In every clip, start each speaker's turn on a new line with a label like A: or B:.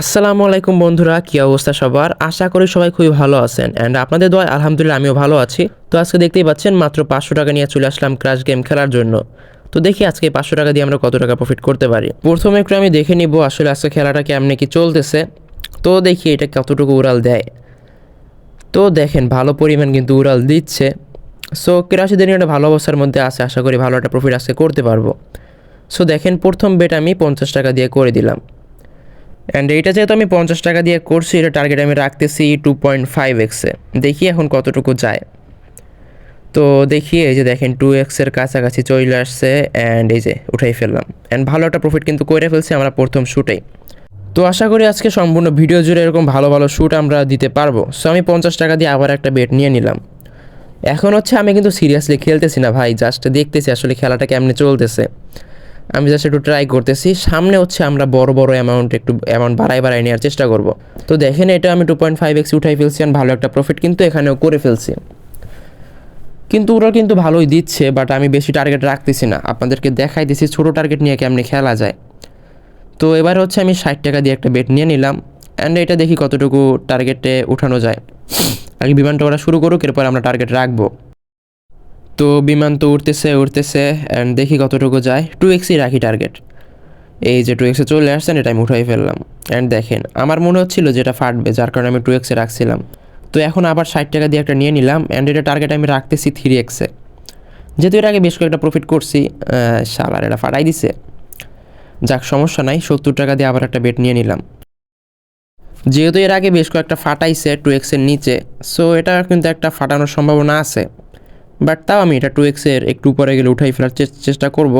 A: আসসালামু আলাইকুম বন্ধুরা, কি অবস্থা সবার? আশা করি সবাই খুবই ভালো আছেন। অ্যান্ড আপনাদের দয় আলহামদুলিল্লাহ আমিও ভালো আছি। তো আজকে দেখতেই পাচ্ছেন, মাত্র পাঁচশো টাকা নিয়ে চলে আসলাম ক্রাশ গেম খেলার জন্য। তো দেখি আজকে পাঁচশো টাকা দিয়ে আমরা কত টাকা প্রফিট করতে পারি। প্রথমে একটু আমি দেখে নিব আসলে আজকে খেলাটা কেমনে কি চলতেছে। তো দেখি এটা কতটুকু উড়াল দেয়। তো দেখেন, ভালো পরিমাণ কিন্তু উড়াল দিচ্ছে। সো কেরাশি দিন একটা ভালো অবস্থার মধ্যে আছে, আশা করি ভালো একটা প্রফিট আজকে করতে পারব। সো দেখেন, প্রথম বেট আমি পঞ্চাশ টাকা দিয়ে করে দিলাম। অ্যান্ড এইটা যেহেতু আমি পঞ্চাশ টাকা দিয়ে করছি, এটা টার্গেট আমি রাখতেছি টু পয়েন্ট ফাইভ এক্সে দেখি এখন কতটুকু যায়। তো দেখি, এই যে দেখেন টু এক্সের কাছাকাছি চলে আসছে অ্যান্ড এই যে উঠাই ফেললাম। অ্যান্ড ভালো একটা প্রফিট কিন্তু করে ফেলছি আমরা প্রথম শ্যুটেই তো আশা করি আজকে সম্পূর্ণ ভিডিও জুড়ে এরকম ভালো ভালো শ্যুট আমরা দিতে পারব। সো আমি পঞ্চাশ টাকা দিয়ে আবার একটা বেট নিয়ে নিলাম। এখন হচ্ছে আমি কিন্তু সিরিয়াসলি খেলতেছি না ভাই জাস্ট দেখতেছি আসলে খেলাটা কেমনে চলতেছে। আমি জাস্ট একটু ট্রাই করতেছি। সামনে হচ্ছে আমরা বড় বড় অ্যামাউন্ট একটু অ্যামাউন্ট বাড়াই বাড়াই নেওয়ার চেষ্টা করব। তো দেখেন এটা আমি টু পয়েন্ট ফাইভ এক্স উঠাই ফেলছি আর ভালো একটা প্রফিট কিন্তু এখানেও করে ফেলছি। কিন্তু ওরা কিন্তু ভালোই দিচ্ছে বাট আমি বেশি টার্গেট রাখতেছি না। আপনাদেরকে দেখাই দিছি ছোটো টার্গেট নিয়ে কেমনি খেলা যায়। তো এবার হচ্ছে আমি ষাট টাকা দিয়ে একটা বেট নিয়ে নিলাম। অ্যান্ড এটা দেখি কতটুকু টার্গেটে উঠানো যায়। আগে বিমানটা ওরা শুরু করুক, এরপর আমরা টার্গেট রাখব। তো বিমান তো উঠতেছে উঠতেছে অ্যান্ড দেখি কতটুকু যায়। টু এক্সই রাখি টার্গেট এই যে টু এক্সে চলে আসছেন, এটা আমি উঠাই ফেললাম। অ্যান্ড দেখেন, আমার মনে হচ্ছিল যে এটা ফাটবে, যার কারণে আমি টু এক্সে রাখছিলাম। তো এখন আবার ষাট টাকা দিয়ে একটা নিয়ে নিলাম অ্যান্ড এটা টার্গেট আমি রাখতেছি থ্রি এক্সে যেহেতু এর আগে বেশ কয়েকটা প্রফিট করছি সালার এটা ফাটাই দিছে। যাক, সমস্যা নাই, সত্তর টাকা দিয়ে আবার একটা বেট নিয়ে নিলাম। যেহেতু এর আগে বেশ কয়েকটা ফাটাইছে টু এক্সের নিচে সো এটা কিন্তু একটা ফাটানোর সম্ভাবনা আছে। বাট তাও আমি এটা টু এক্সের একটু উপরে গেলে উঠাই ফেলার চেষ্টা করব।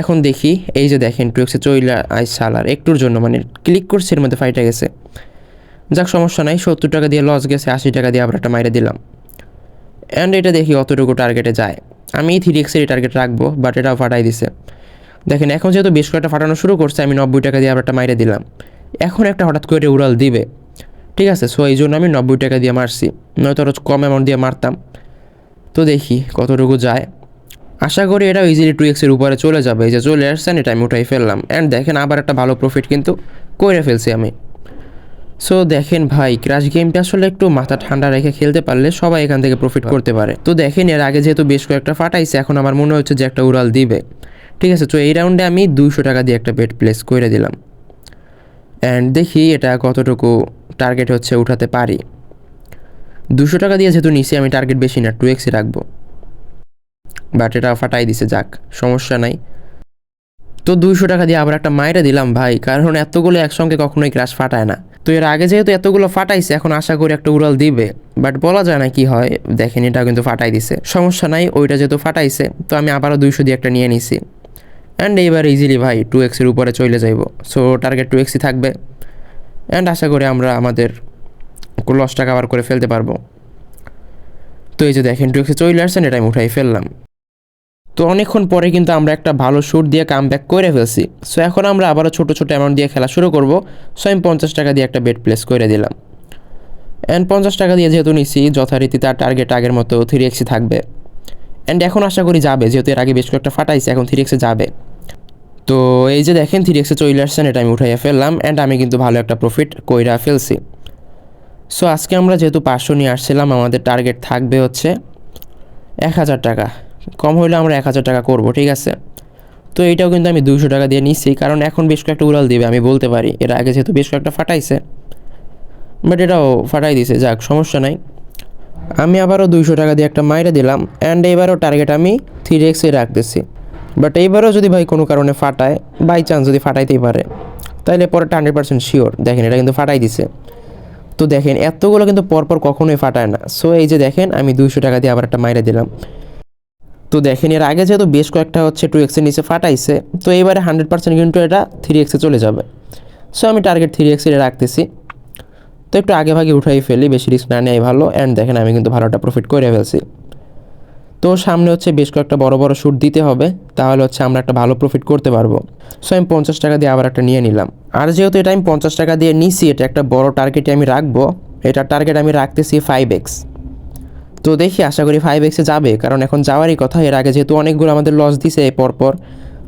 A: এখন দেখি, এই যে দেখেন টু এক্সে চইলা আই সালার একটুর জন্য মানে ক্লিক করছি, এর মধ্যে ফাইটা গেছে। যাক, সমস্যা নাই, সত্তর টাকা দিয়ে লস গেছে, আশি টাকা দিয়ে আবার একটা মাইরে দিলাম। অ্যান্ড এটা দেখি অতটুকু টার্গেটে যায়। আমি থ্রি এক্সেরই টার্গেট রাখব বাট এটাও ফাটাই দিছে। দেখেন, এখন যেহেতু বেশ কয়েকটা ফাটানো শুরু করছে, আমি নব্বই টাকা দিয়ে আবার একটা মাইরে দিলাম। এখন একটা হঠাৎ করে উড়াল দিবে। ঠিক আছে সো এই জন্য আমি নব্বই টাকা দিয়ে মারছি। নয়তো কম অ্যামাউন্ট দিয়ে মারতাম। তো দেখি কতটুকু যায়। আশা করি এটা ইজিলি টু এক্সের উপরে চলে যাবে। এই যে চলে আসছেন এটা আমি উঠাই ফেললাম। অ্যান্ড দেখেন আবার একটা ভালো প্রফিট কিন্তু করে ফেলছি আমি। সো দেখেন ভাই ক্রাশ গেমটা আসলে একটু মাথা ঠান্ডা রেখে খেলতে পারলে সবাই এখান থেকে প্রফিট করতে পারে। তো দেখেন এর আগে যেহেতু বেশ কয়েকটা ফাটাইছে, এখন আমার মনে হচ্ছে যে একটা উড়াল দিবে। ঠিক আছে, তো এই রাউন্ডে আমি দুইশো টাকা দিয়ে একটা বেট প্লেস করে দিলাম। অ্যান্ড দেখি এটা কতটুকু টার্গেট হচ্ছে উঠাতে পারি। দুশো টাকা দিয়ে যেহেতু নিচে, আমি টার্গেট বেশি না টু এক্সে রাখব। বাট এটা ফাটাই দিছে, যাক, সমস্যা নাই। তো দুইশো টাকা দিয়ে আবার একটা মাইরে দিলাম ভাই, কারণ এতগুলো একসঙ্গে কখনোই ক্রাশ ফাটায় না। তো এর আগে যেহেতু এতগুলো ফাটাইছে, এখন আশা করি একটা উড়াল দিবে। বাট বলা যায় না কি হয়, দেখেন এটা কিন্তু ফাটাই দিছে। সমস্যা নাই, ওইটা যেহেতু ফাটাইছে, তো আমি আবারও দুইশো দিয়ে একটা নিয়ে নিছি। অ্যান্ড এইবার ইজিলি ভাই টু এক্সের উপরে চলে যাইব। সো টার্গেট টু এক্সই থাকবে। অ্যান্ড আশা করি আমরা আমাদের লসটা কাভার করে ফেলতে পারব। তো এই যে দেখেন টু এক্সে চলে আসছেন, এটা আমি উঠাই ফেললাম। তো অনেকক্ষণ পরে কিন্তু আমরা একটা ভালো শ্যুট দিয়ে কাম ব্যাক করে ফেলছি। সো এখন আমরা আবারও ছোটো ছোটো অ্যামাউন্ট দিয়ে খেলা শুরু করব। সো আমি পঞ্চাশ টাকা দিয়ে একটা বেড প্লেস করে দিলাম। অ্যান্ড পঞ্চাশ টাকা দিয়ে যেহেতু নিছি, যথারীতি তার টার্গেট আগের মতো থ্রি এক্সি থাকবে। অ্যান্ড এখন আশা করি যাবে, যেহেতু এর আগে বেশ কয়েকটা ফাটাইছে, এখন থ্রি এক্সে যাবে। তো এই যে দেখেন থ্রি এক্সে চলে আসছেন, এটা আমি উঠাইয়া ফেললাম। অ্যান্ড আমি কিন্তু ভালো একটা প্রফিট কইরা ফেলছি। সো আজকে আমরা যেহেতু পাঁচশো নিয়ে আসছিলাম, আমাদের টার্গেট থাকবে হচ্ছে এক হাজার টাকা। কম হইলে আমরা এক হাজার টাকা করব, ঠিক আছে? তো এইটাও কিন্তু আমি দুশো টাকা দিয়ে নিচ্ছি, কারণ এখন বেশ কয়েকটা উড়াল দিবে, আমি বলতে পারি। এর আগে যেহেতু বেশ কয়েকটা ফাটাইছে বাট এটাও ফাটাই দিছে, যাক, সমস্যা নাই। আমি আবারও দুইশো টাকা দিয়ে একটা মাইরে দিলাম অ্যান্ড এবারও টার্গেট আমি থ্রি এক্সে রাখতেছি। বাট এইবারও যদি ভাই কোনো কারণে ফাটায় বাই চান্স যদি ফাটাইতেই পারে তাহলে পরে হান্ড্রেড পার্সেন্ট শিওর দেখেন, এটা কিন্তু ফাটাই দিছে। তো দেখেন, এতগুলো কিন্তু পরপর কখনোই ফাটায় না। সো এই যে দেখেন, আমি দুইশো টাকা দিয়ে আবার একটা মাইরে দিলাম। তো দেখেন, এর আগে যেহেতু বেশ কয়েকটা হচ্ছে টু এক্সের নিচে ফাটাইছে, তো এবারে হান্ড্রেড পার্সেন্ট কিন্তু এটা থ্রি এক্সে চলে যাবে। সো আমি টার্গেট থ্রি এক্সে রাখতেছি। তো একটু আগে ভাগে উঠাই ফেলি, বেশি রিস্ক না নেয় ভালো। অ্যান্ড দেখেন, আমি কিন্তু ভালো একটা প্রফিট করে ফেলছি। তো সামনে হচ্ছে বেশ কয়েকটা বড় বড় শ্যুট দিতে হবে, তাহলে হচ্ছে আমরা একটা ভালো প্রফিট করতে পারব। সো আমি পঞ্চাশ টাকা দিয়ে আবার একটা নিয়ে নিলাম। আর যেহেতু এটা আমি পঞ্চাশ টাকা দিয়ে নিছি, এটা একটা বড় টার্গেটে আমি রাখব এটা টার্গেট আমি রাখতেছি ফাইভ এক্স তো দেখি, আশা করি ফাইভ এক্সে যাবে, কারণ এখন যাওয়ারই কথা, এর আগে যেহেতু অনেকগুলো আমাদের লস দিছে পরপর,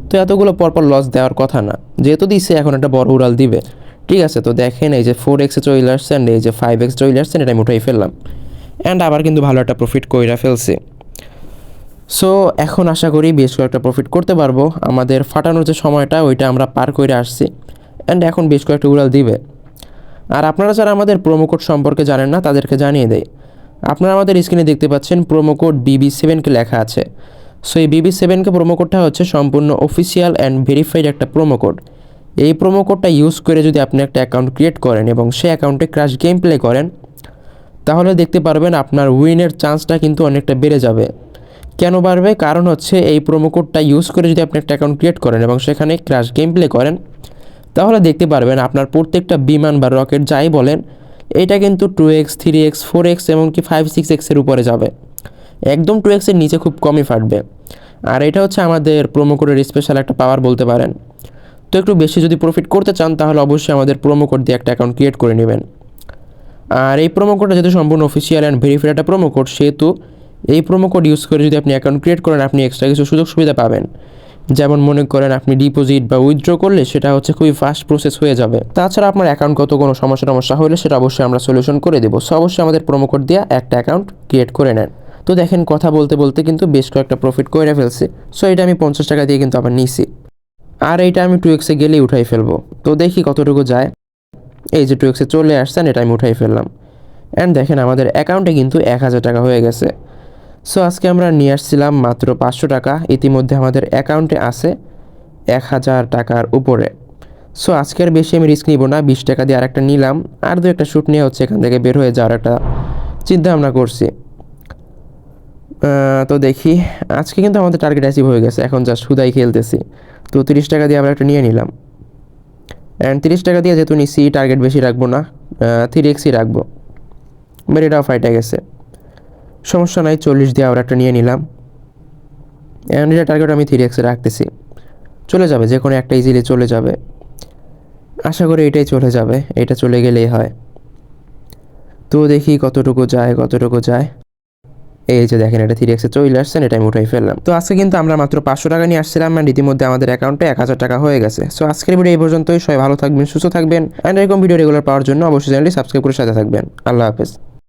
A: তো এতগুলো পরপর লস দেওয়ার কথা না। যেহেতু দিছে, এখন একটা বড় উড়াল দিবে। ঠিক আছে, তো দেখেন এই যে ফোর এক্সে চলে আসছে এই যে ফাইভ এক্স চলে আসছে, এটা আমি উঠাই ফেললাম। অ্যান্ড আবার কিন্তু ভালো একটা প্রফিট কইরা ফেলছে। সো এখন আশা করি বেশ কয়েকটা প্রফিট করতে পারব। আমাদের ফাটানোর যে সময়টা, ওইটা আমরা পার করে আসছি। অ্যান্ড এখন বেশ কয়েকটা উড়াল দিবে। আর আপনারা যারা আমাদের প্রোমো কোড সম্পর্কে জানেন না, তাদেরকে জানিয়ে দেয় আপনারা আমাদের স্ক্রিনে দেখতে পাচ্ছেন প্রোমো কোড বিবি সেভেনকে লেখা আছে। সো এই বিবি সেভেনকে প্রোমো কোডটা হচ্ছে সম্পূর্ণ অফিসিয়াল অ্যান্ড ভেরিফাইড একটা প্রোমো কোড এই প্রোমো কোডটা ইউজ করে যদি আপনি একটা অ্যাকাউন্ট ক্রিয়েট করেন এবং সেই অ্যাকাউন্টে ক্রাশ গেম প্লে করেন, তাহলে দেখতে পারবেন আপনার উইনের চান্সটা কিন্তু অনেকটা বেড়ে যাবে। কেন বাড়বে? কারণ হচ্ছে এই প্রোমো কোডটা ইউজ করে যদি আপনি একটা অ্যাকাউন্ট ক্রিয়েট করেন এবং সেখানে ক্রাশ গেম প্লে করেন তাহলে দেখতে পারবেন আপনার প্রত্যেকটা বিমান বা রকেট যাই বলেন, এটা কিন্তু two X three X four X এমনকি ফাইভ সিক্স এক্সের উপরে যাবে। একদম টু এক্সের নিচে খুব কমই ফাটবে। আর এটা হচ্ছে আমাদের প্রোমো কোডের স্পেশাল একটা পাওয়ার বলতে পারেন। তো একটু বেশি যদি প্রফিট করতে চান, তাহলে অবশ্যই আমাদের প্রোমো কোড দিয়ে একটা অ্যাকাউন্ট ক্রিয়েট করে নেবেন। আর এই প্রোমো কোডটা যেহেতু সম্পূর্ণ অফিসিয়াল অ্যান্ড ভেরিফাইড একটা প্রোমো কোড সেহেতু এই প্রোমো কোড ইউজ করে যদি আপনি অ্যাকাউন্ট ক্রিয়েট করেন, আপনি এক্সট্রা কিছু সুযোগ সুবিধা পাবেন। যেমন মনে করেন আপনি ডিপোজিট বা উইথড্র করলে সেটা হচ্ছে খুবই ফাস্ট প্রসেস হয়ে যাবে। তাছাড়া আপনার অ্যাকাউন্ট কত কোনো সমস্যা টমস্যা হলে সেটা অবশ্যই আমরা সলিউশন করে দেবো। সো অবশ্যই আমাদের প্রোমো কোড দিয়ে একটা অ্যাকাউন্ট ক্রিয়েট করে নেন। তো দেখেন কথা বলতে বলতে কিন্তু বেশ কয়েকটা প্রফিট করে ফেলছে। সো এটা আমি পঞ্চাশ টাকা দিয়ে কিন্তু আবার নিছি। আর এইটা আমি টু এক্সে গেলেই উঠাই ফেলব। তো দেখি কতটুকু যায়। এই যে টু এক্সে চলে আসছেন, এটা আমি উঠাই ফেললাম। অ্যান্ড দেখেন আমাদের অ্যাকাউন্টে কিন্তু এক হাজার টাকা হয়ে গেছে। সো আজকে আমরা নিয়ে আসছিলাম মাত্র পাঁচশো টাকা। ইতিমধ্যে আমাদের অ্যাকাউন্টে আছে এক হাজার টাকার উপরে। সো আজকের বেশি আমি রিস্ক নিব না, বিশ টাকা দিয়ে আরেকটা নিলাম। আর দু একটা শ্যুট নিয়ে হচ্ছে এখান থেকে বের হয়ে যাওয়ার একটা চিন্তা ভাবনা করছি তো দেখি, আজকে কিন্তু আমাদের টার্গেট অ্যাচিভ হয়ে গেছে। এখন জাস্ট হুদাই খেলতেছি। তো তিরিশ টাকা দিয়ে আমরা একটা নিয়ে নিলাম। অ্যান্ড তিরিশ টাকা দিয়ে যেহেতু নিচ্ছি টার্গেট বেশি রাখব না। থ্রি এক্সই রাখব। এটাও ফাইটে গেছে। সমস্যা নাই, চল্লিশ দিয়ে আবার একটা নিয়ে নিলাম। অ্যান্ড এটা টার্গেট আমি থ্রি এক্সে রাখতেছি। চলে যাবে, যে কোনো একটা ইজিলি চলে যাবে। আশা করি এটাই চলে যাবে, এটা চলে গেলেই হয়। তো দেখি কতটুকু যায় কতটুকু যায়। এই যে দেখেন, এটা থ্রি এক্সে চলে আসছেন এটা আমি উঠাই ফেললাম। তো আজকে কিন্তু আমরা মাত্র পাঁচশো টাকা নিয়ে আসছিলাম অ্যান্ড ইতিমধ্যে আমাদের অ্যাকাউন্টে এক হাজার টাকা হয়ে গেছে। সো আজকের ভিডিও এই পর্যন্তই, সবাই ভালো থাকবেন, সুস্থ থাকবেন অ্যান্ড এরকম ভিডিও রেগুলার পাওয়ার জন্য অবশ্যই চ্যানেলটি সাবস্ক্রাইব করে সাথে থাকবেন। আল্লাহ হাফেজ।